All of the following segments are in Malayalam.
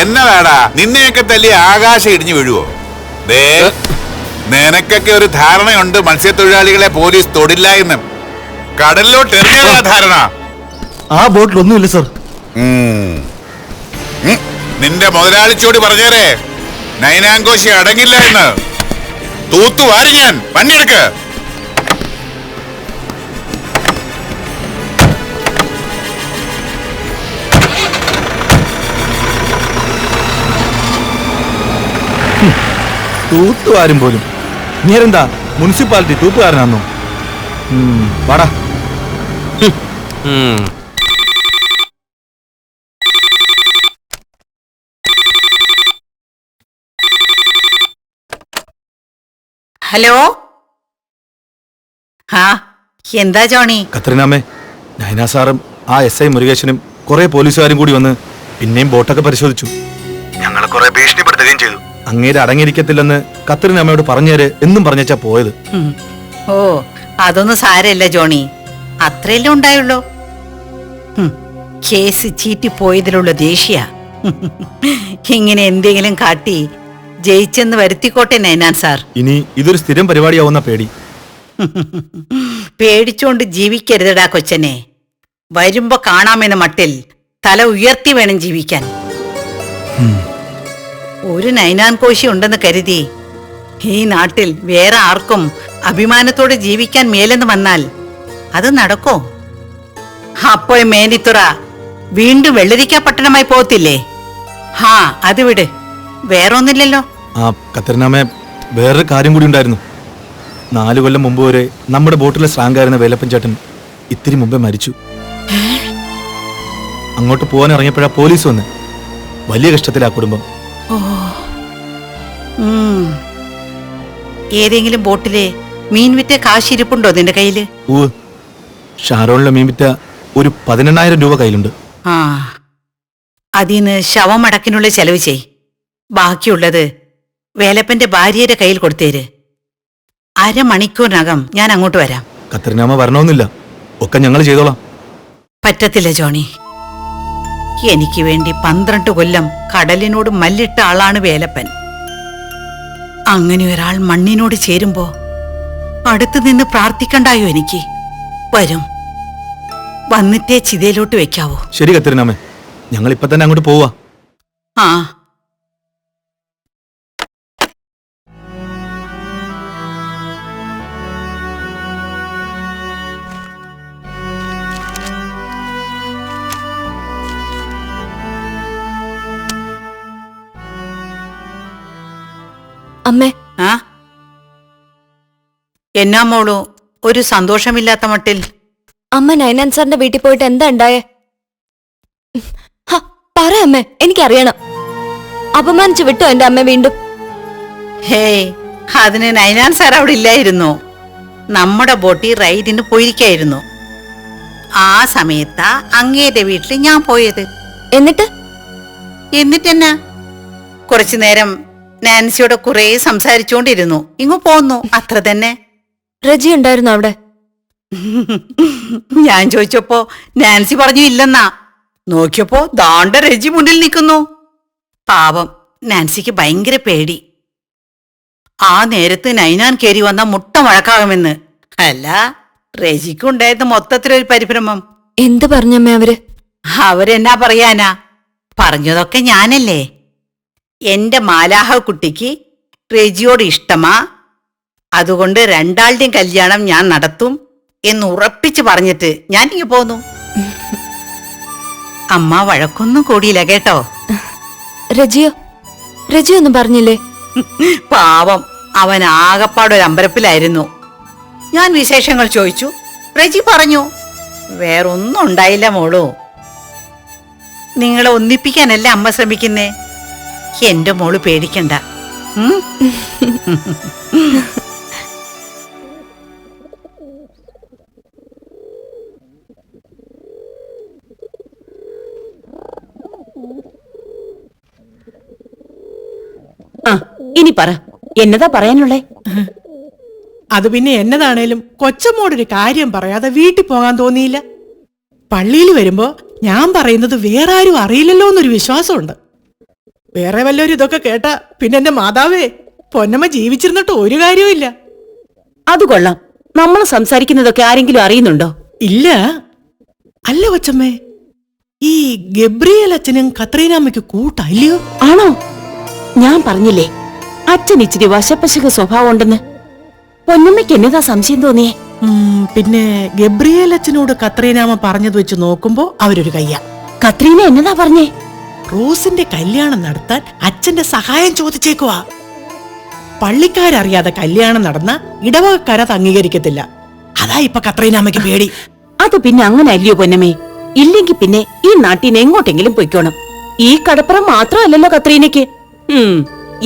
എന്നതാടാ നിന്നെയൊക്കെ തല്ലി ആകാശം ഇടിഞ്ഞു വീഴുവോ? ദേ നിനക്കൊക്കെ ഒരു ധാരണയുണ്ട് മത്സ്യത്തൊഴിലാളികളെ പോലീസ് തൊടില്ല എന്ന്. കടലിലോട്ട് എറിഞ്ഞതാ ധാരണ. ആ ബോട്ടിൽ ഒന്നുമില്ല സർ. നിന്റെ മുതലാളിച്ചോട് പറഞ്ഞേരേ. നൈനാങ്കോശി അടങ്ങില്ല എന്ന്. തൂത്തു വാരി ഞാൻ പണിയെടുക്ക് തൂത്തുകാരും പോലും. നീരെന്താ മുനിസിപ്പാലിറ്റി തൂത്തുകാരനാന്നോ? വാടാ. ഹലോ? ആ എന്താ ജോണി? കത്രിനാമേ നൈന സാറും ആ എസ് ഐ മുരുകേശനും കുറെ പോലീസുകാരും കൂടി വന്ന് പിന്നെയും ബോട്ടൊക്കെ പരിശോധിച്ചു. ഞങ്ങളെ കുറെ ഭീഷണിപ്പെടുത്തുകയും ചെയ്തു. അങ്ങേര് അടങ്ങിയിരിക്കത്തില്ലെന്ന് കത്രിനാമയോട് പറഞ്ഞേര് എന്നും പറഞ്ഞാ പോയത്. ഓ അതൊന്നും സാരമില്ല ജോണി. അത്രയല്ലേ ഉണ്ടായുള്ളൂ. കേസ് ചീറ്റി പോയതിലുള്ള ദേഷ്യ. ഇങ്ങനെ എന്തെങ്കിലും കാട്ടി ജയിച്ചെന്ന് വരുത്തിക്കോട്ടെ നൈനാൻ സാർ. ഇനി ഇതൊരു സ്ഥിരം പരിപാടിയാവുന്ന പേടി. പേടിച്ചോണ്ട് ജീവിക്കരുതടാ കൊച്ചനെ. വരുമ്പോ കാണാമെന്ന മട്ടിൽ തല ഉയർത്തി വേണം ജീവിക്കാൻ. ഒരു നൈനാൻ കോശി ഉണ്ടെന്ന് കരുതി. ഈ നാട്ടിൽ വേറെ ആർക്കും അഭിമാനത്തോടെ ജീവിക്കാൻ മേലെന്ന് വന്നാൽ അത് നടക്കോ? അപ്പോ മേനിത്തുറ വീണ്ടും വെള്ളരിക്ക പട്ടണമായി പോകത്തില്ലേ? ഹാ അത് വിട്. വേറൊന്നില്ലല്ലോ. ആ കത്രിനാമേ വേറൊരു കാര്യം കൂടി ഉണ്ടായിരുന്നു. നാലു കൊല്ലം മുമ്പ് വരെ നമ്മുടെ ബോട്ടിലെ സ്രാങ്കായിരുന്ന വേലപ്പൻ ചേട്ടൻ ഇത്തിരി മുമ്പേ മരിച്ചു. അങ്ങോട്ട് പോകാൻ ഇറങ്ങിയപ്പോഴാ പോലീസ് വന്ന്. വലിയ കഷ്ടത്തിലാ കുടുംബം. ഉം. ഏതെങ്കിലും ബോട്ടിലെ മീൻ വിറ്റ കാശിരിപ്പുണ്ടോ നിന്റെ കയ്യിൽ? ഷാറോണിലെ ഷാരോണിലെ മീൻ വിറ്റ ഒരു പതിനെണ്ണായിരം രൂപ കയ്യിലുണ്ട്. ആ. അതിന് ശവമടക്കിനുള്ള ചെലവ് ചെയ്. ബാക്കിയുള്ളത് വേലപ്പന്റെ ഭാര്യയുടെ കയ്യിൽ കൊടുത്തേര്. അരമണിക്കൂറിനകം ഞാൻ അങ്ങോട്ട് വരാം. കത്രിനാമ വരണമെന്നില്ല. ഒക്കെ ഞങ്ങൾ ചെയ്തോളാം. പറ്റത്തില്ല ജോണി. എനിക്ക് വേണ്ടി പന്ത്രണ്ട് കൊല്ലം കടലിനോട് മല്ലിട്ട ആളാണ് വേലപ്പൻ. അങ്ങനെ ഒരാൾ മണ്ണിനോട് ചേരുമ്പോ അടുത്തു നിന്ന് പ്രാർത്ഥിക്കണ്ടായോ എനിക്ക്? വരും. വന്നിട്ടേ ചിതയിലോട്ട് വെക്കാവോ. ശരി കത്തിരിനാമേ ഞങ്ങൾ ഇപ്പൊ തന്നെ അങ്ങോട്ട് പോവാ. ആ അമ്മേ. ആ? എന്നാ മോളു? ഒരു സന്തോഷമില്ലാത്ത മട്ടിൽ. അമ്മ നൈനാൻ സാറിന്റെ വീട്ടിൽ പോയിട്ട് എന്താ ഉണ്ടായേ? പറ അമ്മേ എനിക്കറിയണം. അപമാനിച്ചു വിട്ടോ എന്റെ അമ്മ വീണ്ടും. ഹേയ് അതിന് നൈനാൻ സാർ അവിടെ ഇല്ലായിരുന്നു. നമ്മുടെ ബോട്ടി റൈഡിന് പോയിരിക്കായിരുന്നു. ആ സമയത്താ അങ്ങേരുടെ വീട്ടിൽ ഞാൻ പോയത്. എന്നിട്ട്? എന്നിട്ടെന്നാ? കുറച്ചു നേരം നാൻസിയോട് കുറേ സംസാരിച്ചുകൊണ്ടിരുന്നു ഇങ്ങു പോന്നു. അത്ര തന്നെ. റജി ഉണ്ടായിരുന്നു അവിടെ? ഞാൻ ചോദിച്ചപ്പോ നാൻസി പറഞ്ഞു ഇല്ലെന്നാ. നോക്കിയപ്പോ ദാണ്ട രജി മുന്നിൽ നിൽക്കുന്നു. പാവം. നാൻസിക്ക് ഭയങ്കര പേടി. ആ നേരത്ത് നൈനാൻ കയറി വന്ന മുട്ട മുഴക്കാകുമെന്ന് അല്ല രജിക്കുണ്ടായിരുന്ന മൊത്തത്തിലൊരു പരിഭ്രമം. എന്ത് പറഞ്ഞമ്മേ അവർ? അവരെന്നാ പറയാനാ? പറഞ്ഞതൊക്കെ ഞാനല്ലേ? എന്റെ മാലാഹ കുട്ടിക്ക് റെജിയോട് ഇഷ്ടമാ. അതുകൊണ്ട് രണ്ടാളുടെയും കല്യാണം ഞാൻ നടത്തും എന്ന് ഉറപ്പിച്ചു പറഞ്ഞിട്ട് ഞാൻ ഇങ്ങ് പോന്നു. അമ്മ വഴക്കൊന്നും കൂടിയില്ല കേട്ടോ. റജിയോ റജിയോ ഒന്നും പറഞ്ഞില്ലേ? പാവം അവൻ ആകപ്പാടൊരു അമ്പരപ്പിലായിരുന്നു. ഞാൻ വിശേഷങ്ങൾ ചോദിച്ചു. റജി പറഞ്ഞു വേറൊന്നും ഉണ്ടായില്ല മോളു. നിങ്ങളെ ഒന്നിപ്പിക്കാനല്ലേ അമ്മ ശ്രമിക്കുന്നേ? എന്റെ മോൾ പേടിക്കണ്ട. ആ ഇനി പറ. എന്നതാ പറയാനുള്ളേ? അത് പിന്നെ എന്നതാണേലും കൊച്ചമ്മോടൊരു കാര്യം പറയാതെ വീട്ടിൽ പോകാൻ തോന്നിയില്ല. പള്ളിയിൽ വരുമ്പോ ഞാൻ പറയുന്നത് വേറെ ആരും അറിയില്ലല്ലോ എന്നൊരു വിശ്വാസമുണ്ട്. വേറെ വല്ലവരും ഇതൊക്കെ കേട്ട പിന്നെ എന്റെ മാതാവേ പൊന്നമ്മ ജീവിച്ചിരുന്നിട്ട് ഒരു കാര്യവും അത് കൊള്ളാം. നമ്മൾ സംസാരിക്കുന്നതൊക്കെ ആരെങ്കിലും അറിയുന്നുണ്ടോ? ഇല്ല. അല്ല കൊച്ചമ്മേ ഈ ഗബ്രിയേൽ അച്ഛനും കത്രീനാമ്മയ്ക്ക് കൂട്ടല്ലയോ ആണോ? ഞാൻ പറഞ്ഞില്ലേ അച്ഛൻ ഇച്ചിരി വശപ്പശക സ്വഭാവം ഉണ്ടെന്ന് പൊന്നമ്മയ്ക്ക് എന്നതാ സംശയം തോന്നിയേ? പിന്നെ ഗബ്രിയേൽ അച്ഛനോട് കത്രീനാമ പറഞ്ഞത് വെച്ച് നോക്കുമ്പോ അവരൊരു കയ്യ. കത്രീന എന്നതാ പറഞ്ഞേ? റോസിന്റെ കല്യാണം നടത്താൻ അച്ഛന്റെ സഹായം ചോദിച്ചേക്കുവാ. പള്ളിക്കാരറിയാതെ കല്യാണം നടന്ന ഇടവകക്കാരത് അംഗീകരിക്കത്തില്ല. അതാ ഇപ്പൊ കത്രീനാമയ്ക്ക് പേടി. അത് പിന്നെ അങ്ങനെ അല്ലയോ പൊന്നമേ ഇല്ലെങ്കിൽ പിന്നെ ഈ നാട്ടിന് എങ്ങോട്ടെങ്കിലും പൊയ്ക്കോണം. ഈ കടപ്പുറം മാത്രമല്ലല്ലോ കത്രീനയ്ക്ക്.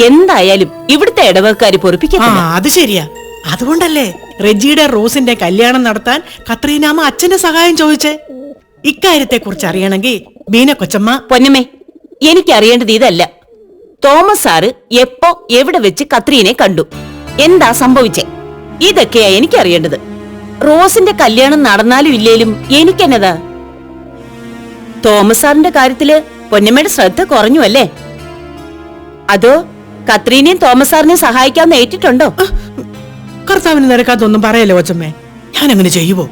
എന്തായാലും ഇവിടുത്തെ ഇടവകക്കാര് ആ അത് ശരിയാ. അതുകൊണ്ടല്ലേ റെജിയുടെ റോസിന്റെ കല്യാണം നടത്താൻ കത്രീനാമ അച്ഛന്റെ സഹായം ചോദിച്ചേ? ഇക്കാര്യത്തെ കുറിച്ച് അറിയണമെങ്കിൽ ബീന കൊച്ചമ്മ പൊന്നമ്മേ എനിക്കറിയേണ്ടത് ഇതല്ല. തോമസ് സാറ് എപ്പോ എവിടെ വെച്ച് കത്രീനെ കണ്ടു? എന്താ സംഭവിച്ചേ? ഇതൊക്കെയാ എനിക്കറിയേണ്ടത്. റോസിന്റെ കല്യാണം നടന്നാലും ഇല്ലേലും എനിക്കെന്നതാ? തോമസ് സാറിന്റെ കാര്യത്തിൽ പൊന്നമ്മയുടെ ശ്രദ്ധ കുറഞ്ഞു അല്ലേ? അതോ കത്രീനെയും തോമസ് സാറിനെയും സഹായിക്കാമെന്ന് ഏറ്റിട്ടുണ്ടോ? കർത്താവിന് നിരക്കാത്തൊന്നും പറയല്ലേ കൊച്ചമ്മേ? ഞാൻ അങ്ങനെ ചെയ്യുവോ?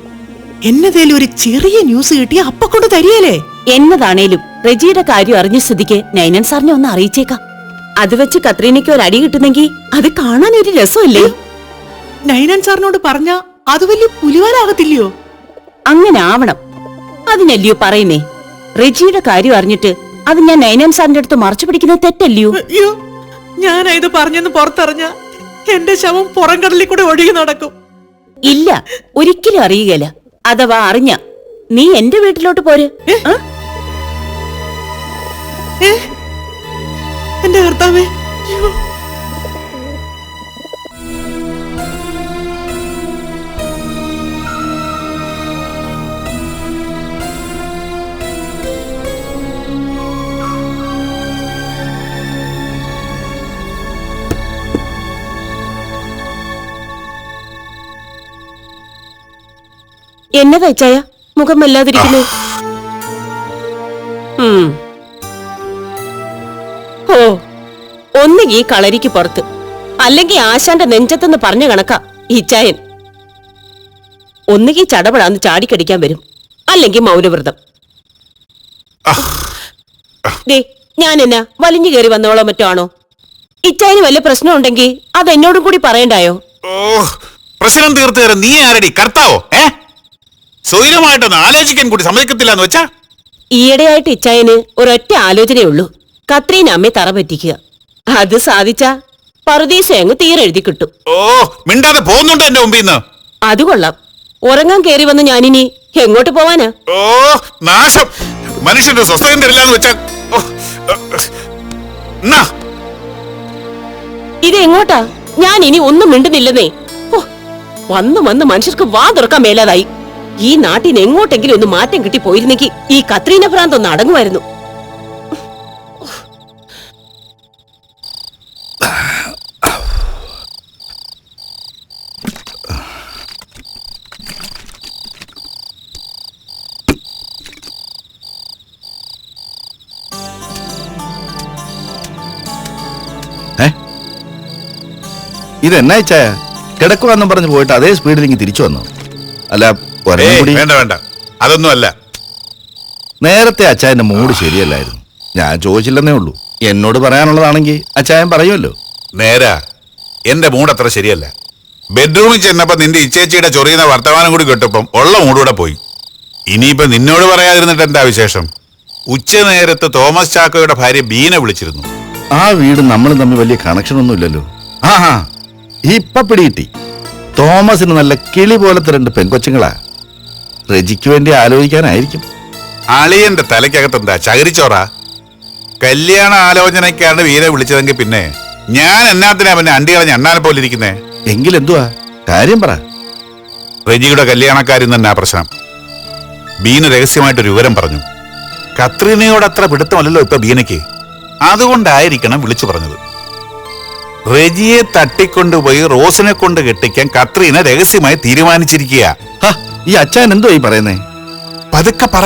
എന്നതേലും ഒരു ചെറിയ ന്യൂസ് കിട്ടിയ അപ്പ കൊണ്ട് തരികയല്ലേ എന്നതാണേലും റെജിയുടെ കാര്യം അറിഞ്ഞ സ്ഥിതിക്ക് നൈനൻ സാറിനെ ഒന്ന് അറിയിച്ചേക്കാം. അത് വെച്ച് കത്രീനയ്ക്ക് ഒരു അടി കിട്ടുന്നെങ്കിൽ അത് കാണാൻ ഒരു രസമല്ലേ? നൈനൻ സാറിനോട് പറഞ്ഞ അത് വലിയ പുലിവാലാകത്തില്ലയോ? അങ്ങനെ ആവണം. അതിനല്ലയോ പറയുന്നേ? റെജിയുടെ കാര്യം അറിഞ്ഞിട്ട് അത് ഞാൻ നൈനൻ സാറിന്റെ അടുത്ത് മറച്ചു പിടിക്കുന്നത് തെറ്റല്ലയോ? ഞാൻ ഇത് പറഞ്ഞെന്ന് പുറത്തറിഞ്ഞ എന്റെ ശവം പുറംകടലിൽ കൂടെ ഒഴുകി നടക്കും. ഇല്ല ഒരിക്കലും അറിയുകയില്ല അഥവാ അറിഞ്ഞ നീ എന്റെ വീട്ടിലോട്ട് പോര്. എന്റെ കർത്താവേ എന്നതാ ചായ മുഖം വല്ലാതിരിക്കുന്നു. ഓ ഒന്ന് ഈ കളരിക്ക് പുറത്ത്. അല്ലെങ്കിൽ ആശാന്റെ നെഞ്ചത്തെന്ന് പറഞ്ഞ കണക്കാ ഈ ചായൻ. ഒന്നുകിൽ ചടപടാന്ന് ചാടിക്കടിക്കാൻ വരും. അല്ലെങ്കിൽ മൗനവ്രതം. ദേ ഞാൻ എന്നാ വലിഞ്ഞു കയറി വന്നോളോ മറ്റോ ആണോ? ഇച്ചായന് വല്ല പ്രശ്നം ഉണ്ടെങ്കിൽ അത് എന്നോടും കൂടി പറയണ്ടായോ? പ്രശ്നം തീർത്തു നീ ആരടി? കർത്താവോ? ഏ? സ്വൈരമായിട്ടൊന്ന് ആലോചിക്കാൻ കൂടി സമ്മതിക്കത്തില്ല എന്ന് വെച്ചാ? ഈയിടെയായിട്ട് ഇച്ചായന് ഒരൊറ്റ ആലോചനയുള്ളൂ കത്രീന അമ്മയെ തറ പറ്റിക്കുക. അത് സാധിച്ച പറുദീസ അങ്ങ് തീരെഴുതി കിട്ടും. ഓ മിണ്ടാതെ പോകുന്നുണ്ട് എന്റെ മുമ്പിൽ നിന്ന് അത് കൊള്ളാം. ഉറങ്ങാൻ കയറി വന്ന് ഞാനിനി എങ്ങോട്ട് പോവാനാ? ഓ നാശം. മനുഷ്യന്റെ സ്വസ്ഥയും തരില്ല എന്ന് വെച്ചാ ഓ, എന്നാ? ഇത് എങ്ങോട്ടാ? ഞാൻ ഇനി ഒന്നും മിണ്ടുന്നില്ലെന്നേ. ഓ വന്നു വന്ന് മനുഷ്യർക്ക് വാ തുറക്കാൻ മേലാതായി. ഈ നാട്ടിന് എങ്ങോട്ടെങ്കിലും ഒന്ന് മാറ്റം കിട്ടി പോയിരുന്നെങ്കിൽ ഈ കത്രീന ഭ്രാന്ത് ഒന്ന് അടങ്ങുമായിരുന്നു. ഇത് എന്നായിച്ചായ കിടക്കുവാന്നും പറഞ്ഞ് പോയിട്ട് അതേ സ്പീഡിൽ ഇങ്ങ് തിരിച്ചു വന്നു? അല്ല ഒരേ ഏയ്, കൂടി വേണ്ട വേണ്ട. അതൊന്നും അല്ല. നേരത്തെ അച്ചായന്റെ മൂഡ് ശരിയല്ലായിരുന്നു. ഞാൻ ചോദിച്ചില്ലെന്നേ ഉള്ളൂ. എന്നോട് പറയാനുള്ളതാണെങ്കിൽ അച്ചായൻ പറയുമല്ലോ. നേരാ. എന്റെ മൂഡ് അത്ര ശരിയല്ല. ബെഡ്റൂമിൽ ചെന്നപ്പോ നിന്റെ ഇച്ചേച്ചിയുടെ ചൊറിയുന്ന വർത്തമാനം കൂടി കേട്ടപ്പം ഉള്ള മൂടൂടെ പോയി. ഇനിയിപ്പോ നിന്നോട് പറയാതിരുന്നിട്ട് എന്താ വിശേഷം? ഉച്ച നേരത്ത് തോമസ് ചാക്കോയുടെ ഭാര്യ ബീനെ വിളിച്ചിരുന്നു. ആ വീട് നമ്മൾ തമ്മിൽ വലിയ കണക്ഷൻ ഒന്നും ഇല്ലല്ലോ ആ ഇപ്പൊ പിടികിട്ടി. തോമസിന് നല്ല കിളി പോലത്തെ രണ്ട് പെൺകൊച്ചുങ്ങളാ. റെജിക്ക് വേണ്ടി ആലോചിക്കാനായിരിക്കും. അളിയന്റെ തലയ്ക്കകത്ത് എന്താ ചകരിച്ചോറ? കല്യാണ ആലോചനയ്ക്കാണ് വീര വിളിച്ചതെങ്കിൽ പിന്നെ ഞാൻ എന്നാത്തിനാ പിന്നെ അണ്ടി കളഞ്ഞ അണ്ണാനെ പോലെ ഇരിക്കുന്നേ? എങ്കിലെന്തുവാ കാര്യം പറ. റെജിയുടെ കല്യാണക്കാരിൽ തന്നെ ആ പ്രശ്നം. ബീന രഹസ്യമായിട്ടൊരു വിവരം പറഞ്ഞു. കത്രീനയോട് അത്ര പിടുത്തമല്ലല്ലോ ഇപ്പൊ ബീനയ്ക്ക്. അതുകൊണ്ടായിരിക്കണം വിളിച്ചു പറഞ്ഞത്. റെജിയെ തട്ടിക്കൊണ്ടുപോയി റോസിനെ കൊണ്ട് കെട്ടിക്കാൻ കത്രീന രഹസ്യമായി തീരുമാനിച്ചിരിക്കുക ഈ അച്ഛൻ എന്തോ ഈ പറയുന്നേ? പതുക്കെ പറ.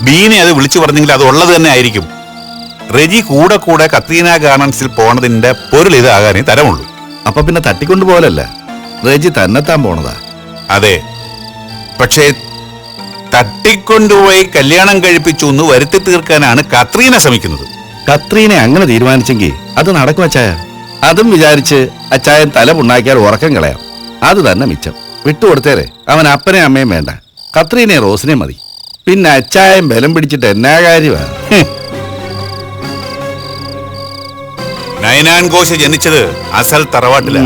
ബീനെ അത് വിളിച്ചു പറഞ്ഞെങ്കിൽ അത് ഉള്ളത് തന്നെ ആയിരിക്കും. റെജി കൂടെ കൂടെ കത്രീന ഗാർഡൻസിൽ പോണതിന്റെ പൊരുൾ ഇതാകാനേ തരമുള്ളൂ. അപ്പൊ പിന്നെ തട്ടിക്കൊണ്ടു പോലല്ല റെജി തന്നെത്താൻ പോണതാ. അതെ. പക്ഷേ തട്ടിക്കൊണ്ടുപോയി കല്യാണം കഴിപ്പിച്ചു എന്ന് വരുത്തി തീർക്കാനാണ് കത്രീന ശ്രമിക്കുന്നത്. കത്രീനെ അങ്ങനെ തീരുമാനിച്ചെങ്കിൽ അത് നടക്കും അച്ചായ. അതും വിചാരിച്ച് അച്ചായൻ തല പുണ്ണാക്കിയാൽ ഉറക്കം കളയാം. അത് തന്നെ മിച്ചം. വിട്ടുകൊടുത്തേരെ. അവൻ അപ്പനെ അമ്മയും വേണ്ട. കത്രീനെ റോസിനെ മതി. പിന്നെ അച്ചായം ബലം പിടിച്ചിട്ട് എന്നാ കാര്യമാണ്. നയനാൻ ഘോഷ ജനിച്ചത് അസൽ തറവാട്ടില.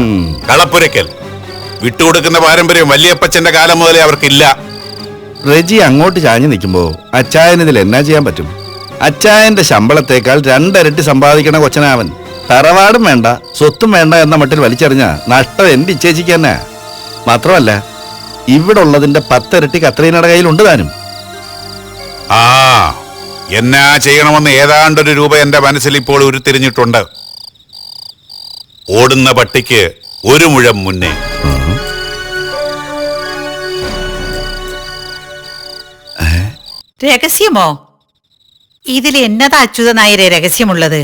കളപ്പുരക്കൽ വിട്ടുകൊടുക്കുന്ന പാരമ്പര്യം വലിയപ്പച്ചന്റെ കാലം മുതലേ അവർക്കില്ല. റെജി അങ്ങോട്ട് ചാഞ്ഞു നിൽക്കുമ്പോ അച്ചായൻ ഇതിൽ എന്നാ ചെയ്യാൻ പറ്റും? അച്ചായന്റെ ശമ്പളത്തേക്കാൾ രണ്ടരട്ടി സമ്പാദിക്കണ കൊച്ചനാവൻ തറവാടും വേണ്ട സ്വത്തും വേണ്ട എന്ന മട്ടിൽ വലിച്ചെറിഞ്ഞ നഷ്ടം എന്റെ ഇച്ചേച്ചിക്ക് തന്നെ? മാത്രമല്ല ഇവിടെ ഉള്ളതിന്റെ പത്തിരട്ടി കത്രീനയുടെ കയ്യിലുണ്ട് താനും. ആ എന്നാ ചെയ്യണമെന്ന് ഏതാണ്ടൊരു രൂപ എന്റെ മനസ്സിൽ ഇപ്പോൾ ഉരുത്തിരിഞ്ഞിട്ടുണ്ട്. ഓടുന്ന പട്ടിക്ക് ഒരു മുഴം മുന്നേ. രഹസ്യമോ? ഇതിൽ എന്നതാ അച്യുത നായരെ രഹസ്യമുള്ളത്?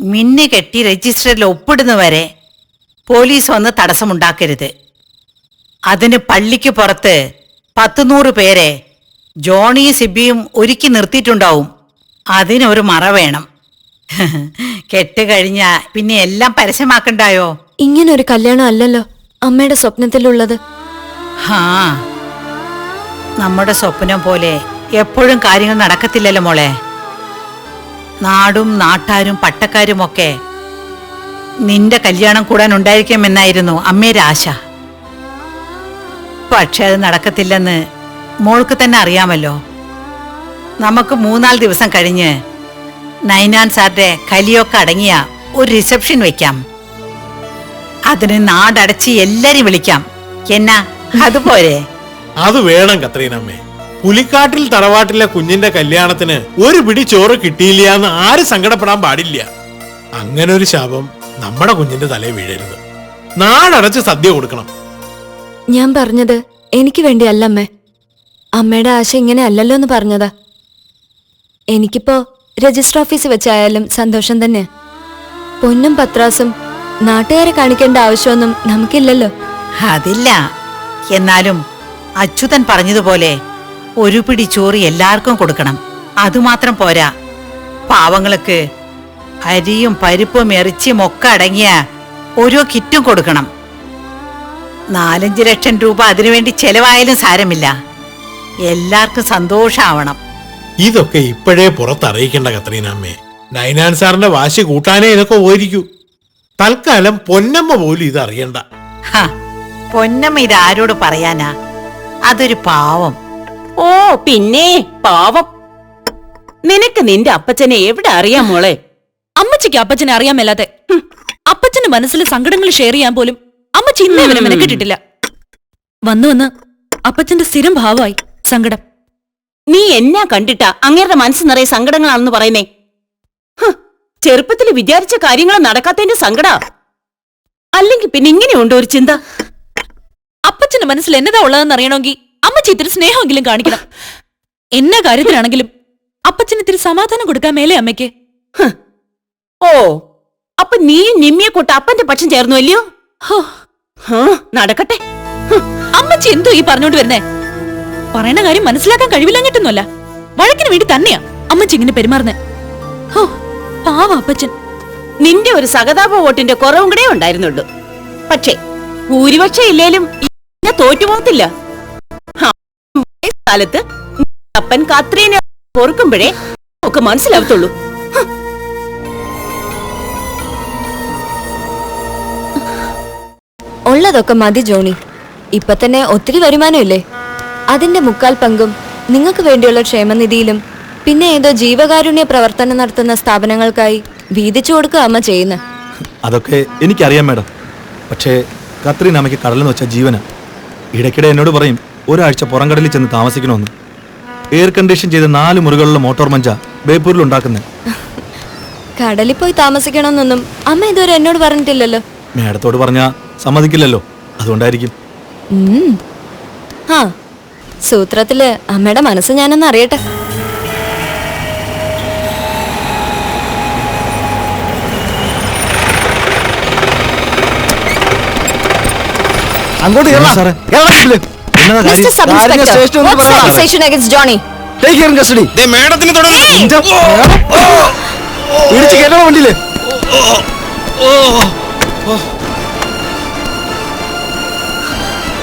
മിന്നു കെട്ടി രജിസ്റ്ററിൽ ഒപ്പിടുന്നവരെ പോലീസ് വന്ന് തടസ്സമുണ്ടാക്കരുത്. അതിന് പള്ളിക്ക് പുറത്ത് പത്തുനൂറ് പേരെ ജോണി സിബിയും ഒരുക്കി നിർത്തിയിട്ടുണ്ടാവും. അതിനൊരു മറ വേണം. കെട്ട് കഴിഞ്ഞ പിന്നെ എല്ലാം പരസ്യമാക്കണ്ടായോ? ഇങ്ങനൊരു കല്യാണം അല്ലല്ലോ അമ്മയുടെ സ്വപ്നത്തിലുള്ളത്. ഹാ നമ്മുടെ സ്വപ്നം പോലെ എപ്പോഴും കാര്യങ്ങൾ നടക്കത്തില്ലല്ലോ മോളെ. നാടും നാട്ടാരും പട്ടക്കാരുമൊക്കെ നിന്റെ കല്യാണം കൂടാൻ ഉണ്ടായിരിക്കുമെന്നായിരുന്നു അമ്മയുടെ ആശ. പക്ഷെ അത് നടക്കത്തില്ലെന്ന് മോൾക്ക് തന്നെ അറിയാമല്ലോ. നമുക്ക് മൂന്നാൽ ദിവസം കഴിഞ്ഞ് നൈനാൻ സാറിന്റെ കലിയൊക്കെ അടങ്ങിയ ഒരു റിസപ്ഷൻ വെക്കാം. അതിന് നാടടച്ച് എല്ലാരും വിളിക്കാം. എന്നാ അതുപോലെ. അത് വേണം കത്രീനമ്മേ. പുലിക്കാട്ടിൽ തറവാട്ടിലെ കുഞ്ഞിന്റെ കല്യാണത്തിന് ഒരു പിടി ചോറ് കിട്ടിയില്ല എന്ന് ആരും സങ്കടപ്പെടാൻ പാടില്ല. അങ്ങനൊരു ശാപം. നമ്മുടെ കുഞ്ഞിന്റെ തലയിൽ വീഴരുത്. നാടടച്ച് സദ്യ കൊടുക്കണം. ഞാൻ പറഞ്ഞത് എനിക്ക് വേണ്ടിയല്ല അമ്മേ. അമ്മയുടെ ആശ ഇങ്ങനെ അല്ലല്ലോ എന്ന് പറഞ്ഞതാ. എനിക്കിപ്പോ രജിസ്റ്റർ ഓഫീസിൽ വെച്ചായാലും സന്തോഷം തന്നെ. പൊന്നും പത്രാസും നാട്ടുകാരെ കാണിക്കേണ്ട ആവശ്യമൊന്നും നമുക്കില്ലല്ലോ. അതില്ല. എന്നാലും അച്യുതൻ പറഞ്ഞതുപോലെ ഒരു പിടി ചോറ് എല്ലാവർക്കും കൊടുക്കണം. അതുമാത്രം പോരാ. പാവങ്ങൾക്ക് അരിയും പരിപ്പും ഇറച്ചിയും ഒക്കെ അടങ്ങിയ ഓരോ കിറ്റും കൊടുക്കണം. നാലഞ്ച് ലക്ഷം രൂപ അതിനുവേണ്ടി ചെലവായാലും സാരമില്ല. എല്ലാവർക്കും സന്തോഷാവണം. ഇതൊക്കെ ഇപ്പോഴേ പുറത്തറിയിക്കേണ്ട കത്രീനമ്മേ നൈനാൻ സാറിന്റെ വാശി കൂട്ടാനേ ഇതൊക്കെ പോയിരിക്കൂ. തൽക്കാലം പൊന്നമ്മ പോലും ഇത് അറിയണ്ട. പൊന്നമ്മ ഇത് ആരോട് പറയാനാ? അതൊരു പാവം. ഓ പിന്നെ പാവം. നിനക്ക് നിന്റെ അപ്പച്ചനെ എവിടെ അറിയാം മോളെ? അമ്മച്ചിക്ക് അപ്പച്ചനെ അറിയാൻ മേലാതെ. അപ്പച്ചന്റെ മനസ്സിൽ സങ്കടങ്ങൾ ഷെയർ ചെയ്യാൻ പോലും അമ്മച്ചി ഇന്നേ വരെ മെനക്കെട്ടിട്ടില്ല. വന്നു വന്ന് അപ്പച്ചന്റെ സ്ഥിരം ഭാവമായി സങ്കടം. നീ എന്നാ കണ്ടിട്ടാ അങ്ങേരുടെ മനസ്സ് നിറയെ സങ്കടങ്ങളാണെന്ന് പറയുന്നേ? ചെറുപ്പത്തിൽ വിചാരിച്ച കാര്യങ്ങൾ നടക്കാത്തതിന്റെ സങ്കട. അല്ലെങ്കിൽ പിന്നെ ഇങ്ങനെയുണ്ടോ ഒരു ചിന്ത? അപ്പച്ചന്റെ മനസ്സിൽ എന്നതാ ഉള്ളതെന്ന് അറിയണമെങ്കിൽ അമ്മച്ചി ഇത്തിരി സ്നേഹമെങ്കിലും കാണിക്കണം. എന്നാ കാര്യത്തിലാണെങ്കിലും അപ്പച്ചന് ഇത്തിരി സമാധാനം കൊടുക്കാൻ മേലെ അമ്മയ്ക്ക്. ഓ അപ്പൊ നീ നിമ്മിയെ കൂട്ട് അപ്പന്റെ പക്ഷം ചേർന്നു അല്ലയോ? നടക്കട്ടെ. അമ്മച്ചി എന്തോ ഈ പറഞ്ഞോണ്ട് വരുന്നേ? പറയണ കാര്യം മനസ്സിലാക്കാൻ കഴിവില്ലഞ്ഞിട്ടൊന്നുമല്ല. വഴക്കിന് വേണ്ടി തന്നെയാ അമ്മച്ചി ഇങ്ങനെ പെരുമാറുന്നേ. ഹോ പാവ അപ്പച്ചൻ. നിന്റെ ഒരു സഹതാപ വോട്ടിന്റെ കുറവും കൂടെ ഉണ്ടായിരുന്നുള്ളൂ. പക്ഷേ ഭൂരിപക്ഷം ഇല്ലേലും തോറ്റുപോകത്തില്ല. അപ്പൻ കാത്രീനെ പൊറുക്കുമ്പോഴേ ഒക്കെ മനസ്സിലാവത്തുള്ളൂ. ഉള്ളതൊക്കെ മതി ജോണി. ഇപ്പൊ തന്നെ ഒത്തിരി വരുമാനമില്ലേ? അതിന്റെ മുക്കാൽ പങ്കും നിങ്ങൾക്ക് വേണ്ടിയുള്ള ക്ഷേമനിധിയിലും പിന്നെ ഏതോ ജീവകാരുണ്യ പ്രവർത്തനം നടത്തുന്ന സ്ഥാപനങ്ങൾക്കായി വീതിച്ചു കൊടുക്കുക അമ്മ ചെയ്യുന്ന. അതൊക്കെ എനിക്കറിയാം മേഡം. പക്ഷേ കത്രീൻ അമ്മയ്ക്ക് കടലെന്ന് വെച്ച ജീവന ഇടയ്ക്കിടെ എന്നോട് പറയും ഒരാഴ്ച പുറംകടലിൽ ചെന്ന് താമസിക്കണമെന്ന്. എയർ കണ്ടീഷൻ ചെയ്ത നാല് മുറികളുള്ള മോട്ടോർ മഞ്ച ബേപ്പൂരിൽ ഉണ്ടാക്കുന്നത് കടലിൽ പോയി താമസിക്കണമെന്നൊന്നും അമ്മ ഇതുവരെ എന്നോട് പറഞ്ഞിട്ടില്ലല്ലോ. മേഡത്തോട് പറഞ്ഞാ സമ്മതിക്കില്ലല്ലോ. അതുകൊണ്ടായിരിക്കും. ആ സൂത്രത്തിൽ അമ്മയുടെ മനസ്സ് ഞാനൊന്ന് അറിയട്ടെ. അങ്ങോട്ട്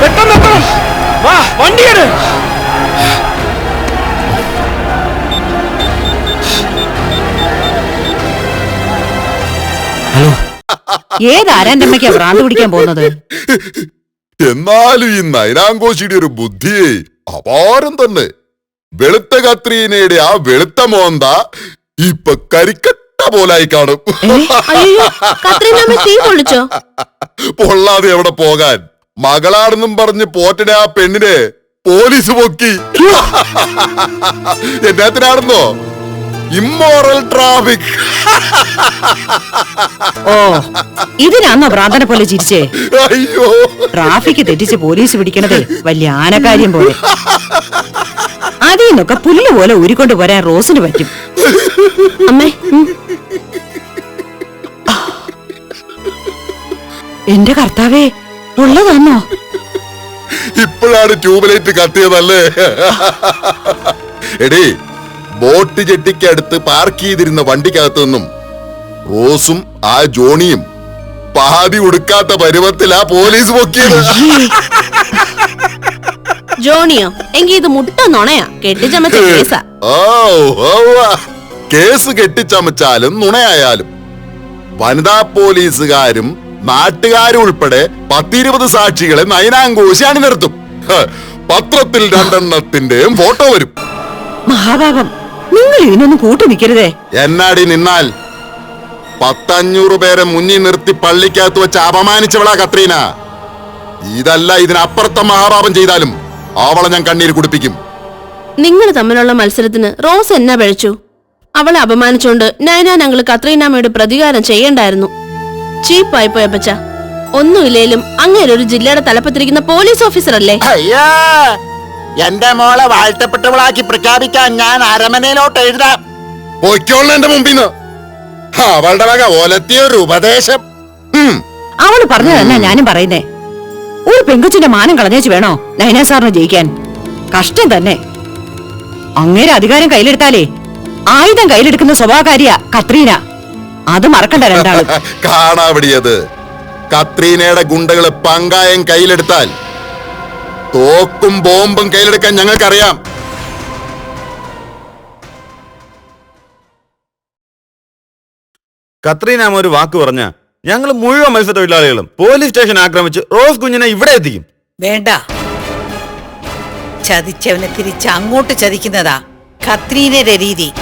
പെട്ടെന്ന് എത്തണം വാ വണ്ടിയെട് ഏതാരാന്റെ അമ്മയ്ക്കാ ഭ്രാന്ത് പിടിക്കാൻ പോകുന്നത്? എന്നാലും ഈ നൈനാങ്കോശിയുടെ ഒരു ബുദ്ധിയെ അപാരം തന്നെ. വെളുത്ത കത്രീനയുടെ ആ വെളുത്ത മോന്ത ഇപ്പൊ കരിക്കട്ട പോലായി കാണും. അയ്യോ. കത്രീനാമ്മ തീ പൊള്ളിച്ചോ? പൊള്ളാതെ എവിടെ പോകാൻ? മകളാണെന്നും പറഞ്ഞ് പോറ്റനെ ആ പെണ്ണിനെ പോലീസ് പൊക്കി. എന്നാത്തിനാണെന്നോ? ഇമ്മോറൽ ട്രാഫിക് ഓ ഇതിനാന്നോ ഭ്രാന്തനെ പോലെ ചിരിച്ചേ? അയ്യോ. ട്രാഫിക് തെറ്റിച്ച് പോലീസ് പിടിക്കണത് വലിയ ആനക്കാര്യം പോലെ. അതിൽ നിന്നൊക്കെ പുല്ല് പോലെ ഊരിക്കൊണ്ട് പോരാൻ റോസിന് പറ്റും. അമ്മേ ഉം. എന്റെ കർത്താവേ ഉള്ളതാന്നോ ഇപ്പോഴാണ് ട്യൂബ്ലൈറ്റ് കത്തിയതല്ലേ? എടീ ബോട്ട് ജെട്ടിക്കടുത്ത് പാർക്ക് ചെയ്തിരുന്ന വണ്ടിക്കകത്തു നിന്നും റോസും ആ ജോണിയും പാതി ഉടുക്കാത്ത പരുവത്തിലാ പോലീസ് പൊക്കിയത്. ജോണിയോ എങ്കി ഇത് മുട്ട നുണയാ? കെട്ടിച്ചമച്ച. കേസ് കെട്ടിച്ചമച്ചാലും നുണയായാലും വനിതാ പോലീസുകാരും നാട്ടുകാരും ഉൾപ്പെടെ പത്തിരുപത് സാക്ഷികളെ നയനാങ്കോശി അണിനിർത്തും പത്രത്തിൽ രണ്ടെണ്ണത്തിന്റെയും ഫോട്ടോ വരും. മഹാഭാഗം നിങ്ങൾ ഇതിനൊന്നും കൂട്ടു നിൽക്കരുതേ. എന്നാടി നിന്നാൽ? പത്തഞ്ഞൂറ് പേരെ മുന്നിൽ നിർത്തി പള്ളിക്കകത്ത് വെച്ച് അപമാനിച്ചവളാ കത്രീന. ഇതല്ല ഇതിനപ്പുറത്തെ മഹാപാപം ചെയ്താലും അവളെ ഞാൻ കണ്ണീര് കുടിപ്പിക്കും. നിങ്ങൾ തമ്മിലുള്ള മത്സരത്തിന് റോസ് എന്നാ പഴിച്ചു. അവളെ അപമാനിച്ചുകൊണ്ട് നയന ഞങ്ങൾ കത്രീനാമ്മയുടെ പ്രതികാരം ചെയ്യണ്ടായിരുന്നു. ചീപ്പായി പോയ അപ്പച്ച. ഒന്നുമില്ലേലും അങ്ങനെ ഒരു ജില്ലയുടെ തലപ്പത്തിരിക്കുന്ന പോലീസ് ഓഫീസർ അല്ലേ അയ്യാ എന്റെ മോളെ വാഴ്ത്തപ്പെട്ടവളാക്കി പ്രഖ്യാപിക്കാൻ ഞാൻ അരമനയിലോട്ട് എഴുതാം. പൊയ്ക്കോളൂ എന്റെ മുമ്പിന്ന്. അവളുടെ വക ഒലത്തിയ ഒരു ഉപദേശം. അവൾ പറഞ്ഞതല്ല ഞാനും പറയുന്നേ. ഒരു പെങ്കുച്ചിന്റെ മാനം കളഞ്ഞേച്ച് വേണോ നൈനാ സാറിന് ജയിക്കാൻ? കഷ്ടം തന്നെ. അങ്ങേരെ അധികാരം കയ്യിലെടുത്താലേ ആയുധം കയ്യിലെടുക്കുന്ന സ്വഭാവകാരിയാ കത്രീന. അത് മറക്കണ്ട രണ്ടാൾ. കാണാവിടിയത് കത്രീനയുടെ ഗുണ്ടകൾ പങ്കായം കയ്യിലെടുത്താൽ തോക്കും ബോംബും കയ്യിലെടുക്കാൻ ഞങ്ങൾക്കറിയാം. കത്രീനാമ ഒരു വാക്ക് പറഞ്ഞ ഞങ്ങൾ മുഴുവൻ മത്സ്യത്തൊഴിലാളികളും പോലീസ് സ്റ്റേഷൻ ആക്രമിച്ച് റോസ് കുഞ്ഞിനെ ഇവിടെ എത്തിക്കും. വേണ്ട. ചതിച്ചവനെ തിരിച്ച് അങ്ങോട്ട് ചതിക്കുന്നതാ കത്രീനയുടെ രീതി.